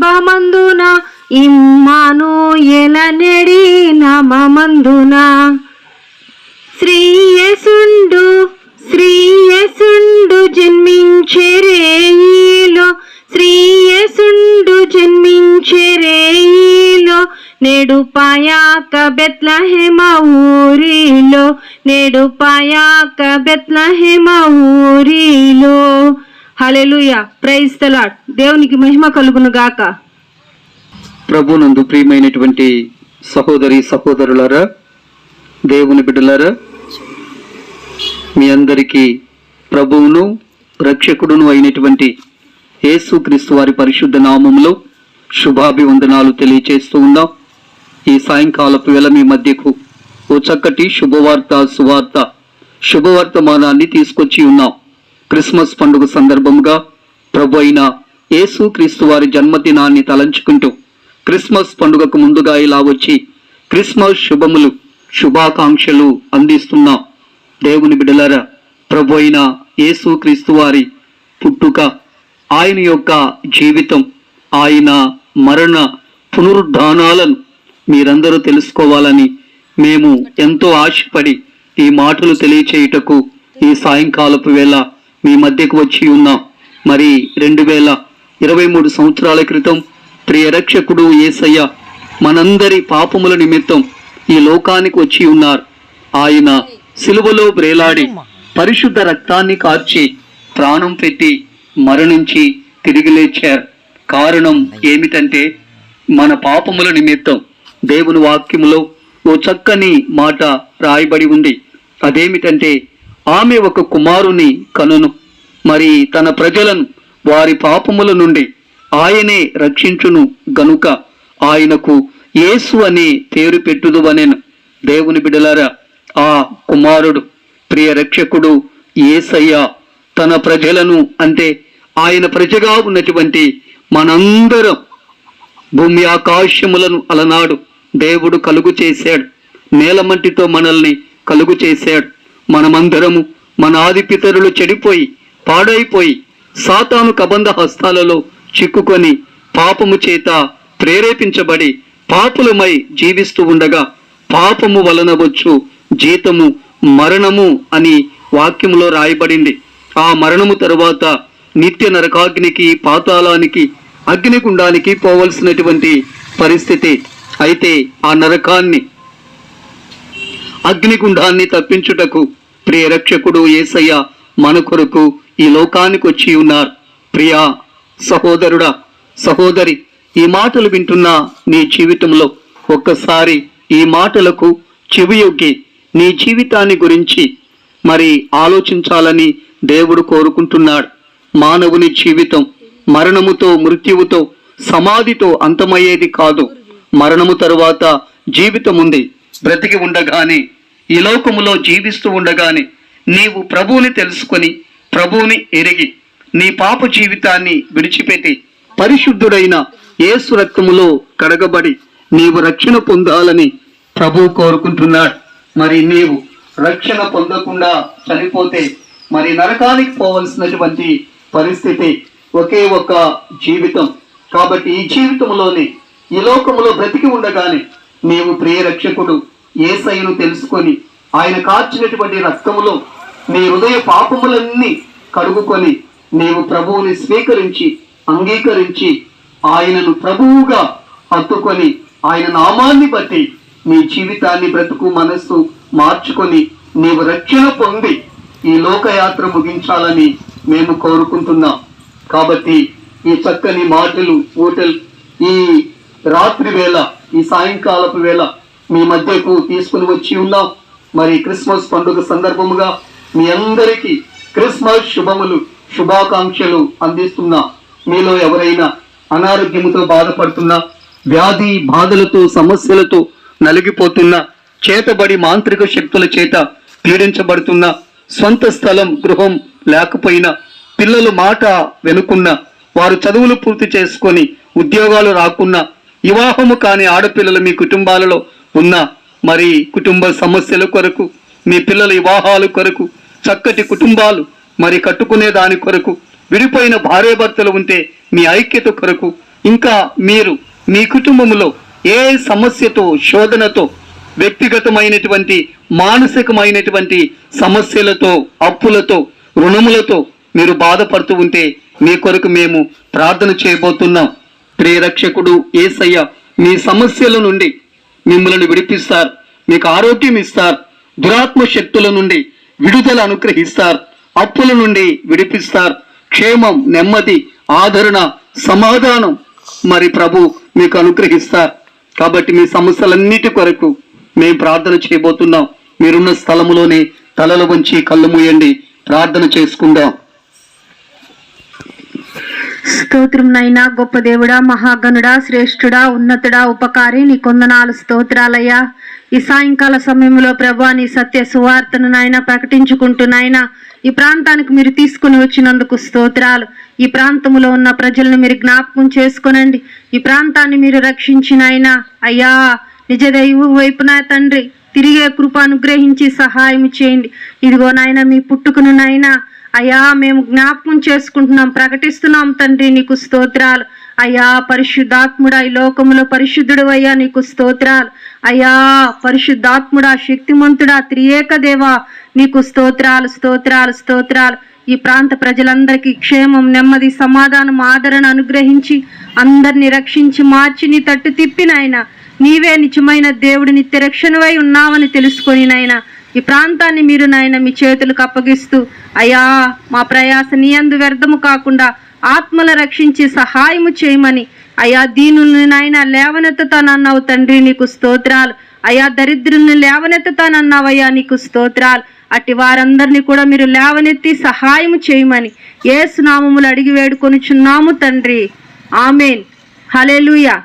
గర్భమందున ఇమ్మను ఎలనెడి నమమందున. శ్రీయసుండు శ్రీయసుండు జన్మించెరేయిలో శ్రీయసుండు జన్మించెరేయిలో నేడు పాయాక బెత్లహేమ ఊరిలో. నేడు పాయాక బెత్లహేమ ఊరిలో. హల్లెలూయా. ప్రైజ్ తలాడ్ దేవునికి మహిమ కలుగును గాక. ప్రభునందు ప్రియమైనటువంటి సహోదరి సహోదరులరా దేవుని బిడ్డలారా మీ అందరికీ ప్రభువును రక్షకుడును అయినటువంటి యేసుక్రీస్తు వారి పరిశుద్ధ నామంలో శుభాభివందనాలు తెలియచేస్తూ ఉన్నాం. ఈ సాయంకాలపు వేళ మీ మధ్యకు ఓ చక్కటి శుభవార్త సువార్త శుభవర్తమానాన్ని తీసుకొచ్చి ఉన్నాం. క్రిస్మస్ పండుగ సందర్భంగా ప్రభు అయిన యేసుక్రీస్తు వారి జన్మదినాన్ని తలంచుకుంటూ క్రిస్మస్ పండుగకు ముందుగా ఇలా వచ్చి క్రిస్మస్ శుభములు శుభాకాంక్షలు అందిస్తున్న దేవుని బిడలర ప్రభు అయిన యేసుక్రీస్తు వారి పుట్టుక ఆయన యొక్క జీవితం ఆయన మరణ పునరుద్ధానాలను మీరందరూ తెలుసుకోవాలని మేము ఎంతో ఆశపడి ఈ మాటలు తెలియచేయుటకు ఈ సాయంకాలపు వేళ మీ మధ్యకు వచ్చి ఉన్నాం. మరి రెండు వేల ఇరవై మూడు సంవత్సరాల క్రితం ప్రియరక్షకుడు ఏసయ్య మనందరి పాపముల నిమిత్తం ఈ లోకానికి వచ్చి ఉన్నారు. ఆయన సిలువలో బ్రేలాడి పరిశుద్ధ రక్తాన్ని కార్చి ప్రాణం పెట్టి మరణించి తిరిగి లేచారు. కారణం ఏమిటంటే మన పాపముల నిమిత్తం దేవుని వాక్యములో ఓ చక్కని మాట రాయబడి ఉంది. అదేమిటంటే ఆమె ఒక కుమారుని కనును. మరి తన ప్రజలను వారి పాపముల నుండి ఆయనే రక్షించును గనుక ఆయనకు యేసు అనే పేరు పెట్టుదు అనేను దేవుని బిడలారా ఆ కుమారుడు ప్రియ రక్షకుడు ఏసయ్య తన ప్రజలను అంటే ఆయన ప్రజగా ఉన్నటువంటి మనందరం భూమి ఆకాశములను అలనాడు దేవుడు కలుగు చేశాడు. నేలమంటితో మనల్ని కలుగు చేశాడు. మనమందరము మన ఆదిపితరులు చెడిపోయి పాడైపోయి సాతాను కబంధ హస్తాలలో చిక్కుకొని పాపము చేత ప్రేరేపించబడి పాపులమై జీవిస్తూ ఉండగా పాపము వలన వచ్చు జీతము మరణము అని వాక్యములో రాయబడింది. ఆ మరణము తరువాత నిత్య నరకాగ్నికి పాతాళానికి అగ్నిగుండానికి పోవలసినటువంటి పరిస్థితి. అయితే ఆ నరకాన్ని అగ్నిగుండాన్ని తప్పించుటకు ప్రియ రక్షకుడు ఏసయ్య మన కొరకు ఈ లోకానికి వచ్చి ఉన్నారు. ప్రియా సహోదరుడా సహోదరి ఈ మాటలు వింటున్న నీ జీవితంలో ఒక్కసారి ఈ మాటలకు చెవియొగ్గి నీ జీవితాన్ని గురించి మరి ఆలోచించాలని దేవుడు కోరుకుంటున్నాడు. మానవుని జీవితం మరణముతో మృత్యువుతో సమాధితో అంతమయ్యేది కాదు. మరణము తరువాత జీవితం ఉంది బ్రతికి ఉండగానే ఈ లోకములో జీవిస్తూ ఉండగానే నీవు ప్రభువుని తెలుసుకొని ప్రభువుని ఎరిగి నీ పాప జీవితాన్ని విడిచిపెట్టి పరిశుద్ధుడైన యేసు రక్తములో కడగబడి నీవు రక్షణ పొందాలని ప్రభు కోరుకుంటున్నాడు. మరి నీవు రక్షణ పొందకుండా చనిపోతే మరి నరకానికి పోవలసినటువంటి పరిస్థితి ఒకే ఒక జీవితం. కాబట్టి ఈ జీవితంలోనే ఈ లోకములో బ్రతికి ఉండగానే నీవు ప్రియ రక్షకుడు. ఏసైను తెలుసుకొని ఆయన కార్చినటువంటి రక్తములో నీ హృదయ పాపములన్నీ కడుగుకొని నీవు ప్రభువుని స్వీకరించి అంగీకరించి ఆయనను ప్రభువుగా హత్తుకొని ఆయన నామాన్ని బట్టి నీ జీవితాన్ని బ్రతుకు మనస్సు మార్చుకొని నీవు రక్షణ పొంది ఈ లోకయాత్ర ముగించాలని మేము కోరుకుంటున్నాం. కాబట్టి ఈ చక్కని మాటలు హోటల్ ఈ రాత్రి వేళ ఈ సాయంకాలపు వేళ మీ మధ్యకు తీసుకుని వచ్చి ఉన్నాం. మరి క్రిస్మస్ పండుగ సందర్భముగా మీ అందరికీ క్రిస్మస్ శుభములు శుభాకాంక్షలు అందిస్తున్నా. మీలో ఎవరైనా అనారోగ్యముతో బాధపడుతున్నా వ్యాధి బాధలతో సమస్యలతో నలిగిపోతున్నా చేతబడి మాంత్రిక శక్తుల చేత పీడించబడుతున్న సొంత స్థలం గృహం లేకపోయినా పిల్లలు మాట వెనుకున్న వారు చదువులు పూర్తి చేసుకొని ఉద్యోగాలు రాకున్నా వివాహము కాని ఆడపిల్లలు మీ కుటుంబాలలో ఉన్న మరి కుటుంబ సమస్యల కొరకు మీ పిల్లల వివాహాల కొరకు చక్కటి కుటుంబాలు మరి కట్టుకునే దాని కొరకు విడిపోయిన భార్యాభర్తలు ఉంటే మీ ఐక్యత కొరకు ఇంకా మీరు మీ కుటుంబంలో ఏ సమస్యతో శోధనతో వ్యక్తిగతమైనటువంటి మానసికమైనటువంటి సమస్యలతో అప్పులతో రుణములతో మీరు బాధపడుతూ ఉంటే మీ కొరకు మేము ప్రార్థన చేయబోతున్నాం. ప్రియరక్షకుడు ఏసయ్య మీ సమస్యల నుండి మిమ్మల్ని విడిపిస్తారు. మీకు ఆరోగ్యం ఇస్తారు. దురాత్మ శక్తుల నుండి విడుదల అనుగ్రహిస్తారు. అప్పుల నుండి విడిపిస్తారు. క్షేమం నెమ్మది ఆదరణ సమాధానం మరి ప్రభు మీకు అనుగ్రహిస్తారు. కాబట్టి మీ సమస్యలన్నిటి కొరకు మేము ప్రార్థన చేయబోతున్నాం. మీరున్న స్థలములోనే తలలు వంచి కళ్ళు మూయండి. ప్రార్థన చేసుకుందాం. స్తోత్రం నైనా గొప్ప దేవుడా మహాగణుడా శ్రేష్ఠుడా ఉన్నతుడా ఉపకారి నీ కొందనాలు స్తోత్రాలయ్యా. ఈ సాయంకాల సమయంలో ప్రభా నీ సత్య సువార్తను నాయన ప్రకటించుకుంటూ నాయన ఈ ప్రాంతానికి మీరు తీసుకుని వచ్చినందుకు స్తోత్రాలు. ఈ ప్రాంతంలో ఉన్న ప్రజలను మీరు జ్ఞాపకం చేసుకొనండి. ఈ ప్రాంతాన్ని మీరు రక్షించినైనా అయ్యా నిజ దైవ వైపున తండ్రి తిరిగే కృప అనుగ్రహించి సహాయం చేయండి. ఇదిగో నాయన మీ పుట్టుకను నాయనా అయ్యా మేము జ్ఞాపకం చేసుకుంటున్నాం ప్రకటిస్తున్నాం తండ్రి నీకు స్తోత్రాలు. అయ్యా పరిశుద్ధాత్ముడా ఈ లోకములో పరిశుద్ధుడు అయ్యా నీకు స్తోత్రాలు. అయ్యా పరిశుద్ధాత్ముడా శక్తిమంతుడా త్రియేక దేవా నీకు స్తోత్రాలు స్తోత్రాలు స్తోత్రాలు. ఈ ప్రాంత ప్రజలందరికీ క్షేమం నెమ్మది సమాధానం ఆదరణ అనుగ్రహించి అందరిని రక్షించి మార్చి నీ తట్టు తిప్పినైనా నీవే నిజమైన దేవుడిని తిరక్షణవై ఉన్నావని తెలుసుకొని నాయన. ఈ ప్రాంతాన్ని మీరు నాయన మీ చేతులకు అప్పగిస్తూ అయ్యా మా ప్రయాస నీ అందు వ్యర్థము కాకుండా ఆత్మల రక్షించి సహాయము చేయమని అయ్యా దీనుల్ని నాయన లేవనెత్తుతానన్నావు తండ్రి నీకు స్తోత్రాలు. అయ్యా దరిద్రుల్ని లేవనెత్తుతానన్నావయ్యా నీకు స్తోత్రాలు. అట్టి వారందరినీ కూడా మీరు లేవనెత్తి సహాయము చేయమని ఏ సునామములు అడిగి వేడుకొనుచున్నాము తండ్రి. ఆమెన్. హలెలుయా